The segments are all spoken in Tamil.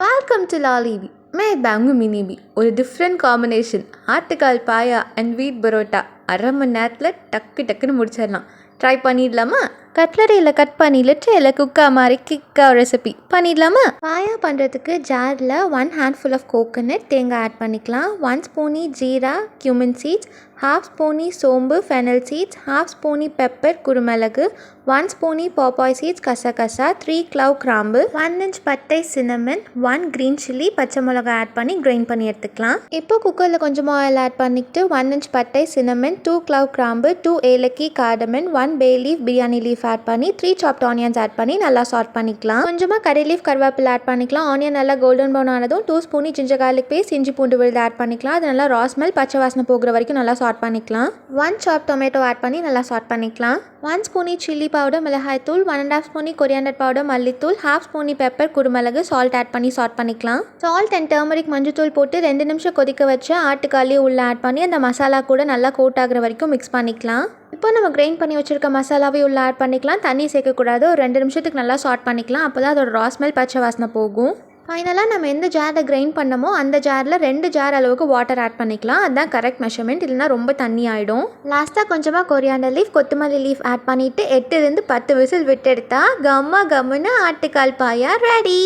வெல்கம் டு லாலிவி மே பேங்கு மினிபி ஒரு டிஃப்ரெண்ட் காம்பினேஷன் ஆட்டுக்கால் பாயா அண்ட் வீட் பரோட்டா அரை மணி நேரத்தில் டக்கு டக்குன்னு முடிச்சிடலாம் ட்ரை பண்ணிடலாமா கட்லரியில் கட் பண்ணி லிட்டரியில் குக்கா மாதிரி கிக்கா ரெசிபி பண்ணிடலாமா? பாயா பண்ணுறதுக்கு ஜாரில் ஒன் ஹேண்ட்ஃபுல் ஆஃப் கோகோனட் தேங்காய் ஆட் பண்ணிக்கலாம். ஒன் ஸ்பூனி ஜீரா cumin சீட்ஸ் ஹாஃப் ஸ்பூனி சோம்பு ஃபெனல் சீட்ஸ் ஹாஃப் ஸ்பூனி பெப்பர் குருமிளகு ஒன் ஸ்பூனி பாப்பாய் சீட்ஸ் கசகசா த்ரீ க்ளவ் கிராம்பு ஒன் இன்ச் பட்டை சின்னமன் ஒன் க்ரீன் சில்லி பச்சை மிளகாய் ஆட் பண்ணி கிரைண்ட் பண்ணி எடுத்துக்கலாம். இப்போ குக்கரில் கொஞ்சமாக ஆயில் ஆட் பண்ணிக்கிட்டு ஒன் இன்ச் பட்டை சின்னமன் டூ க்ளவ் கிராம்பு two ஏலக்கி cardamom one bay leaf biryani leaf add பண்ணி த்ரீ சாப்ட் ஆனியன்ஸ் ஆட் பண்ணி நல்லா சார்ட் பண்ணிக்கலாம். கொஞ்சமாக கறி லீஃப் கருவேப்பிலை ஆட் பண்ணிக்கலாம். ஆனியன் நல்லா கோல்டன் ப்ரௌன் ஆனதும் டூ ஸ்பூனி ஜிஞ்சர் கார்லிக் பேஸ்ட் இஞ்சி பூண்டு விழுது ஆட் பண்ணிக்கலாம். அது நல்லா ரா ஸ்மெல் பச்சை வாசனை போகிற வரைக்கும் நல்லா சார்ட் பண்ணிக்கலாம். ஒன் சாப் டொமேட்டோ ஆட் பண்ணி நல்லா சார்ட் பண்ணிக்கலாம். ஒன் ஸ்பூனி சில்லி பவுடர் மிளகாய் தூள். ஒன் அண்ட் ஹாஃப் ஸ்பூனி கொரியாண்டர் பவுடர் மல்லித்தூள். ஹாஃப் ஸ்பூனி பெப்பர் குருமிளகு சால்ட் ஆட் பண்ணி சார்ட் பண்ணிக்கலாம். சால்ட் அண்ட் டர்மரிக் மஞ்சத்தூள் போட்டு ரெண்டு நிமிஷம் கொதிக்க வச்சு ஆட்டுக்காலி உள்ள ஆட் பண்ணி அந்த மசாலா கூட நல்லா கோட் ஆகிற வரைக்கும் மிக்ஸ் பண்ணிக்கலாம். இப்போ நம்ம கிரைண்ட் பண்ணி வச்சுருக்க மசாலாவே உள்ளே ஆட் பண்ணிக்கலாம். தண்ணி சேர்க்கக்கூடாது. ஒரு ரெண்டு நிமிஷத்துக்கு நல்லா ஷார்ட் பண்ணிக்கலாம். அப்போ தான் அதோட ரா ஸ்மெல் பச்சை வாசனை போகும். ஃபைனலாக நம்ம எந்த ஜாரில் கிரைண்ட் பண்ணமோ அந்த ஜாரில் ரெண்டு ஜார் அளவுக்கு வாட்டர் ஆட் பண்ணிக்கலாம். அதுதான் கரெக்ட் மெஷர்மெண்ட் இல்லைனா ரொம்ப தண்ணி ஆகிடும் லாஸ்ட்டாக கொஞ்சமாக கொரியாண்டர் லீஃப் கொத்தமல்லி லீஃப் ஆட் பண்ணிவிட்டு எட்டுலேருந்து பத்து விசில் விட்டு எடுத்தால் கம்மா கம்முன்னு ஆட்டுக்கால் பாயா ரெடி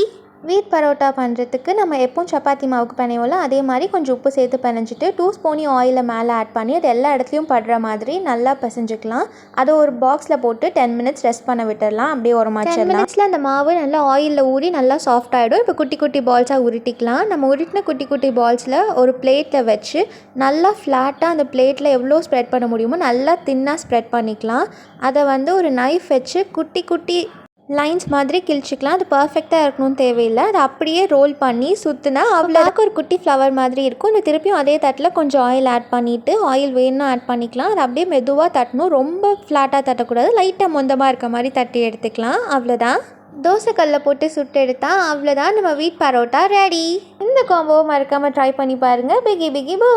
வீட் பரோட்டா பண்ணுறதுக்கு நம்ம எப்பவும் சப்பாத்தி மாவுக்கு பிணைவோம்ல அதே மாதிரி கொஞ்சம் உப்பு சேர்த்து பிணைஞ்சிட்டு டூ ஸ்பூனி ஆயிலை மேலே ஆட் பண்ணி அது எல்லா இடத்துலையும் படுற மாதிரி நல்லா பிசைஞ்சுக்கலாம். அதை ஒரு பாக்ஸில் போட்டு டென் மினிட்ஸ் ரெஸ்ட் பண்ண விட்டுடலாம் அப்படியே ஒரு மாதிரி மினிட்ஸில் அந்த மாவு நல்லா ஆயிலில் ஊறி நல்லா சாஃப்ட் ஆகிடும் இப்போ குட்டி குட்டி பால்ஸாக உருட்டிக்கலாம். நம்ம உருட்டின குட்டி குட்டி பால்ஸில் ஒரு பிளேட்டில் வச்சு நல்லா ஃப்ளாட்டாக அந்த பிளேட்டில் எவ்வளோ ஸ்ப்ரெட் பண்ண முடியுமோ நல்லா தின்னாக ஸ்ப்ரெட் பண்ணிக்கலாம். அதை வந்து ஒரு நைஃப் வச்சு குட்டி குட்டி லைன்ஸ் மாதிரி கிழிச்சிக்கலாம். அது பர்ஃபெக்டாக இருக்கணும்னு தேவையில்லை. அதை அப்படியே ரோல் பண்ணி சுற்றுனா அவ்வளோக்கு ஒரு குட்டி ஃப்ளவர் மாதிரி இருக்கும். இந்த திருப்பியும் அதே தட்டில் கொஞ்சம் ஆயில் ஆட் பண்ணிவிட்டு ஆயில் வேணும்னா ஆட் பண்ணிக்கலாம். அது அப்படியே மெதுவாக தட்டணும். ரொம்ப ஃப்ளாட்டாக தட்டக்கூடாது. லைட்டாக மொந்தமாக இருக்க மாதிரி தட்டி எடுத்துக்கலாம். அவ்வளோதான் தோசைக்கல்ல போட்டு சுட்டு எடுத்தால் அவ்வளோதான் நம்ம வீட் பரோட்டா ரெடி இந்த காம்போ மறக்காமல் ட்ரை பண்ணி பாருங்கள் பிகி பிகி போ